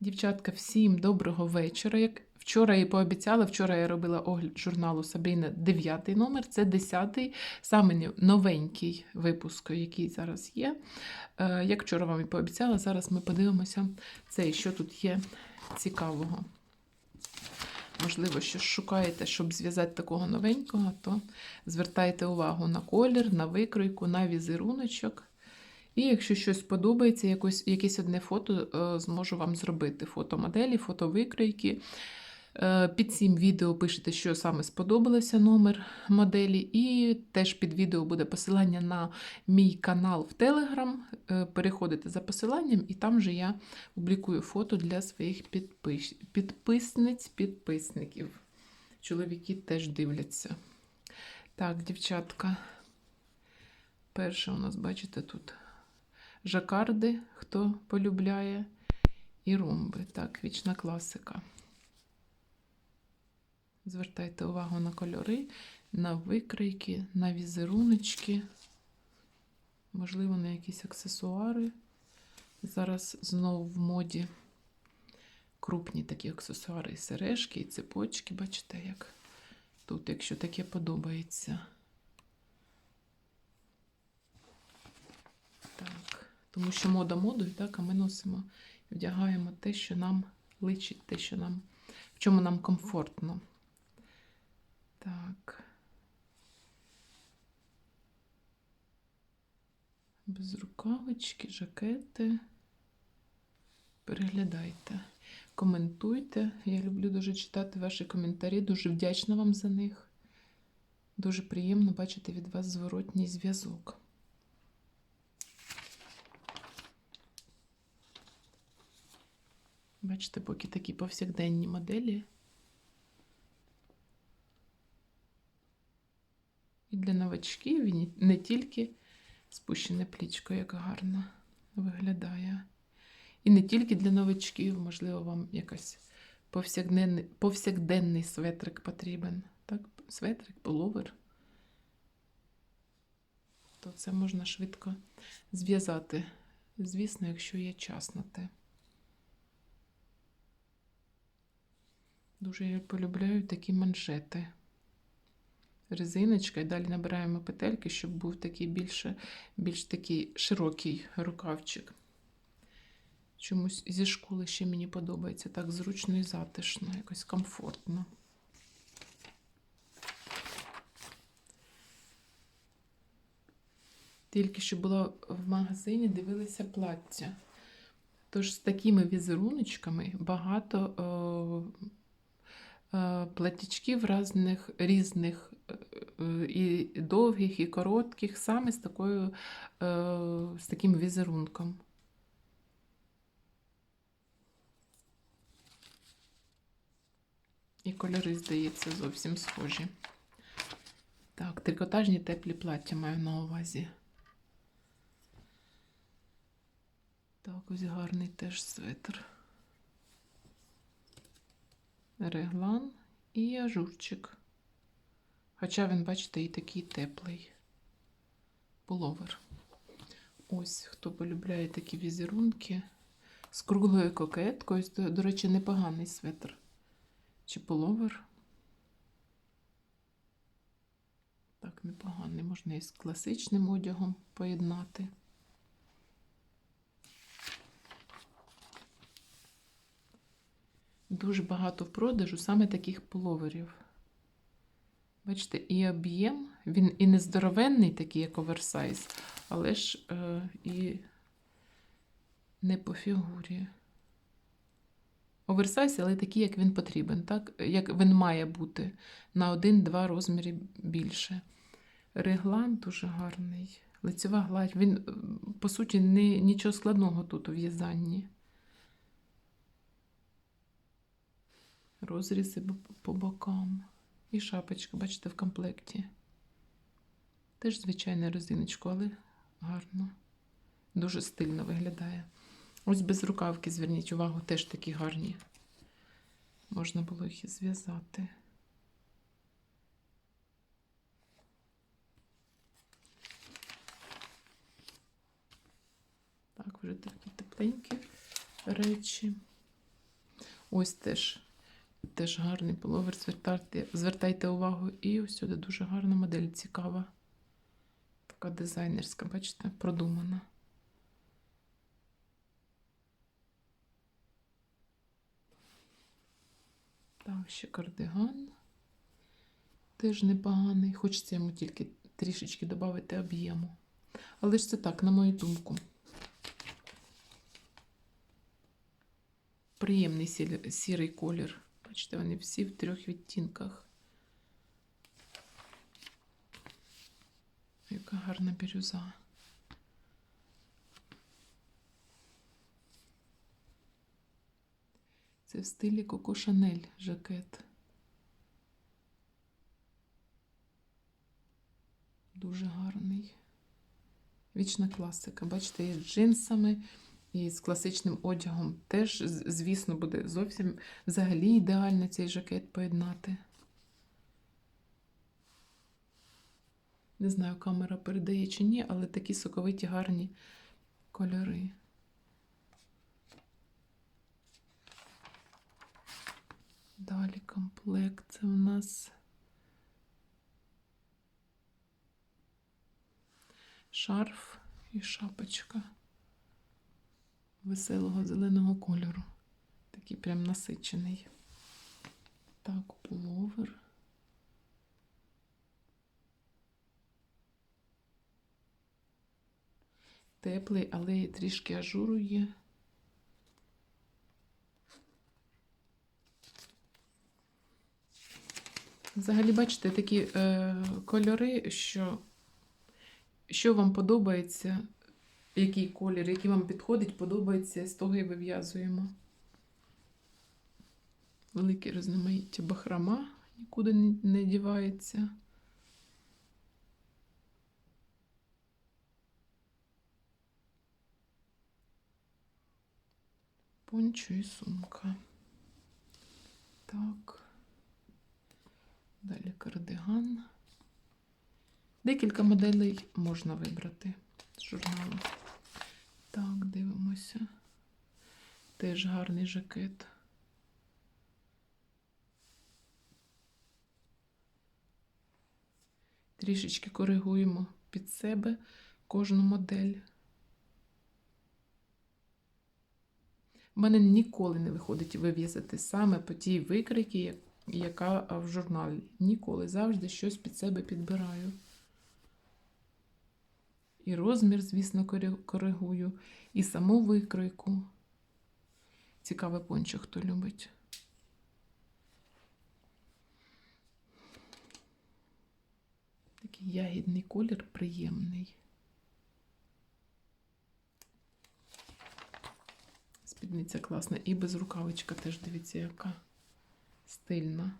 Дівчатка, всім доброго вечора. Як вчора і пообіцяла, вчора я робила огляд журналу Сабріна 9 номер, це 10 саме новенький випуск, який зараз є. Е, Як вчора вам і пообіцяла, зараз ми подивимося цей, що тут є цікавого. Можливо, щось шукаєте, щоб зв'язати такого новенького, то звертайте увагу на колір, на викройку, на візеруночок. І якщо щось подобається, якось, якесь одне фото е, зможу вам зробити. Фото моделі, фото. Е, Під цим відео пишете, що саме сподобалося номер моделі, і теж під відео буде посилання на мій канал в Телеграм. Переходите за посиланням, і там же я публікую фото для своїх підпис... підписниць, підписників. Чоловіки теж дивляться. Так, дівчатка. Перше у нас, бачите, тут жакарди, хто полюбляє, і ромби. Так, вічна класика. Звертайте увагу на кольори, на викройки, на візеруночки, можливо, на якісь аксесуари. Зараз знову в моді крупні такі аксесуари, і сережки, і цепочки. Бачите, як тут, якщо таке подобається. Так, тому що мода модою, так, а ми носимо, і вдягаємо те, що нам личить, те, що нам, в чому нам комфортно. Так. Безрукавички, жакети. Переглядайте, коментуйте. Я люблю дуже читати ваші коментарі. Дуже вдячна вам за них. Дуже приємно бачити від вас зворотній зв'язок. Бачите, поки такі повсякденні моделі. І для новачків, не тільки спущене плічко, як гарно виглядає. І не тільки для новачків, можливо, вам якась повсякденний, повсякденний светрик потрібен. Так, светрик, половер. То це можна швидко зв'язати. Звісно, якщо є час на те. Дуже я полюбляю такі манжети. Резиночка і далі набираємо петельки, щоб був такий більше, більш такий широкий рукавчик. Чомусь зі школи ще мені подобається так зручно і затишно, якось комфортно. Тільки що була в магазині, дивилися плаття. Тож з такими візеруночками багато е, е, платічків різних, різних е, і довгих, і коротких, саме з, такою, е, з таким візерунком. І кольори, здається, зовсім схожі. Так, трикотажні теплі плаття маю на увазі. Так, ось гарний теж свитер. Реглан і ажурчик. Хоча він, бачите, і такий теплий пуловер. Ось, хто полюбляє такі візерунки з круглою кокеткою. До, до речі, непоганий свитер. Чи пуловер. Так, непоганий, можна із класичним одягом поєднати. Дуже багато в продажу саме таких пуловерів. Бачите, і об'єм, він і не здоровенний, такий, як оверсайз, але ж е, і не по фігурі. Оверсайз, але такий, як він потрібен, так? як він має бути на один-два розміри більше. Реглан дуже гарний. Лицева гладь. Він, по суті, не, нічого складного тут у в'язанні. Розрізи по бокам. І шапочка, бачите, в комплекті. Теж звичайна резиночка, але гарно. Дуже стильно виглядає. Ось без рукавки, зверніть увагу, теж такі гарні. Можна було їх і зв'язати. Так, вже такі тепленькі речі. Ось теж, теж гарний пуловер. Звертайте, звертайте увагу. І ось сюди дуже гарна модель, цікава. Така дизайнерська, бачите, продумана. Так, ще кардиган. Теж непоганий. Хочеться йому тільки трішечки додати об'єму. Але ж це так, на мою думку. Приємний сірий колір. Бачите, вони всі в трьох відтінках. Яка гарна бірюза. Це в стилі Коко Шанель жакет. Дуже гарний. Вічна класика. Бачите, і з джинсами, і з класичним одягом. Теж, звісно, буде зовсім взагалі ідеально цей жакет поєднати. Не знаю, камера передає чи ні, але такі соковиті гарні кольори. Далі комплект. Це у нас шарф і шапочка веселого зеленого кольору. Такий прям насичений. Так, пуловер. Теплий, але трішки ажуру є. Взагалі, бачите, такі е, кольори, що, що вам подобається, який колір, який вам підходить, подобається, з того і вив'язуємо. Велике різноманіття бахрома нікуди не дівається. Пончо і сумка. Так. Далі кардиган. Декілька моделей можна вибрати з журналу. Так, дивимося. Теж гарний жакет. Трішечки коригуємо під себе кожну модель. У мене ніколи не виходить вив'язати саме по тій як- яка в журналі. Ніколи. Завжди щось під себе підбираю. І розмір, звісно, коригую, і саму викройку. Цікаве пончо, хто любить. Такий ягідний колір приємний. Спідниця класна. І без рукавичка теж дивіться, яка стильна.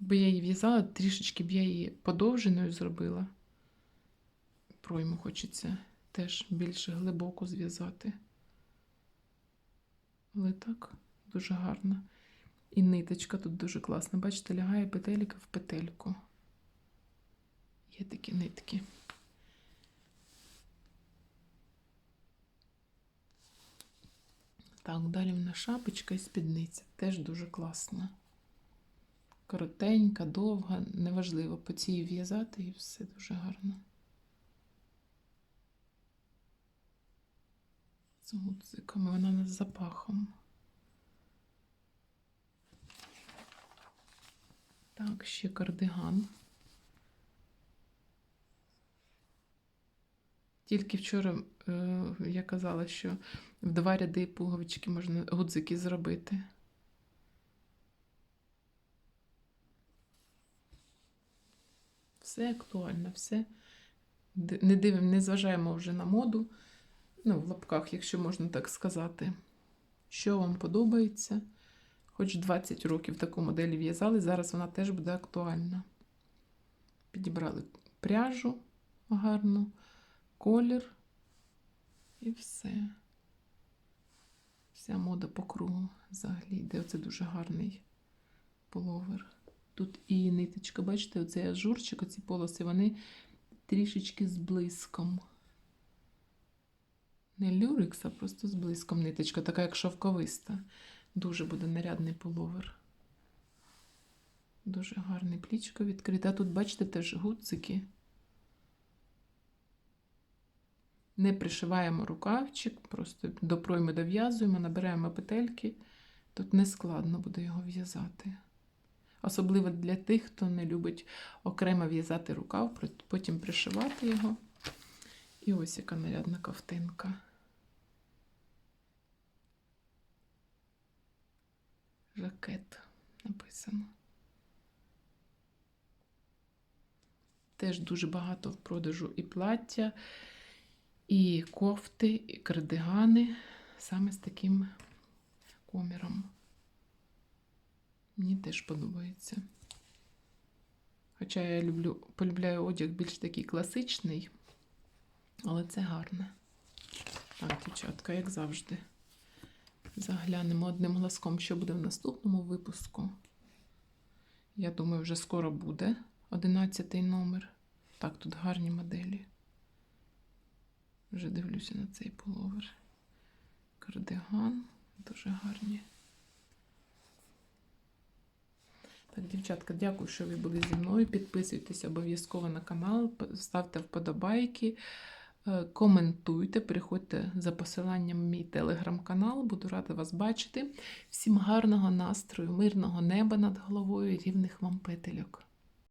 Якби я її в'язала, трішечки б я її подовженою зробила. Пройму хочеться теж більше глибоко зв'язати. Але так, дуже гарно. І ниточка тут дуже класна. Бачите, лягає петелька в петельку. Є такі нитки. Так, далі в нас шапочка і спідниця. Теж дуже класна. Коротенька, довга, неважливо, по цій в'язати і все дуже гарно. З гудзиками, вона з запахом. Так, ще кардиган. Тільки вчора е, я казала, що в два ряди пуговички можна гудзики зробити. Все актуально, все. Не дивимо, не зважаємо вже на моду. Ну, в лапках, якщо можна так сказати. Що вам подобається? Хоч 20 років таку модель в'язали, зараз вона теж буде актуальна. Підібрали пряжу гарну, колір і все. Вся мода по кругу взагалі йде. Оце дуже гарний половер. Тут і ниточка, бачите, оцей ажурчик, оці полоси, вони трішечки з блиском. Не люрикс, а просто з блиском ниточка, така як шовковиста. Дуже буде нарядний пуловер. Дуже гарний плічко. А тут, бачите, теж гудзики. Не пришиваємо рукавчик, просто до пройми дов'язуємо, набираємо петельки. Тут не складно буде його в'язати. Особливо для тих, хто не любить окремо в'язати рукав, потім пришивати його. І ось яка нарядна ковтинка. Жакет написано. Теж дуже багато в продажу і плаття, і кофти, і кардигани саме з таким коміром. Мені теж подобається. Хоча я люблю, полюбляю одяг більш такий класичний, але це гарне. Так, дівчатка, як завжди. Заглянемо одним глазком, що буде в наступному випуску. Я думаю, вже скоро буде 11 номер. Так, тут гарні моделі. Вже дивлюся на цей пуловер. Кардиган. Дуже гарні. Так, дівчатка, дякую, що ви були зі мною. Підписуйтесь обов'язково на канал, ставте вподобайки, коментуйте, переходьте за посиланням в мій телеграм-канал. Буду рада вас бачити. Всім гарного настрою, мирного неба над головою рівних вам петельок.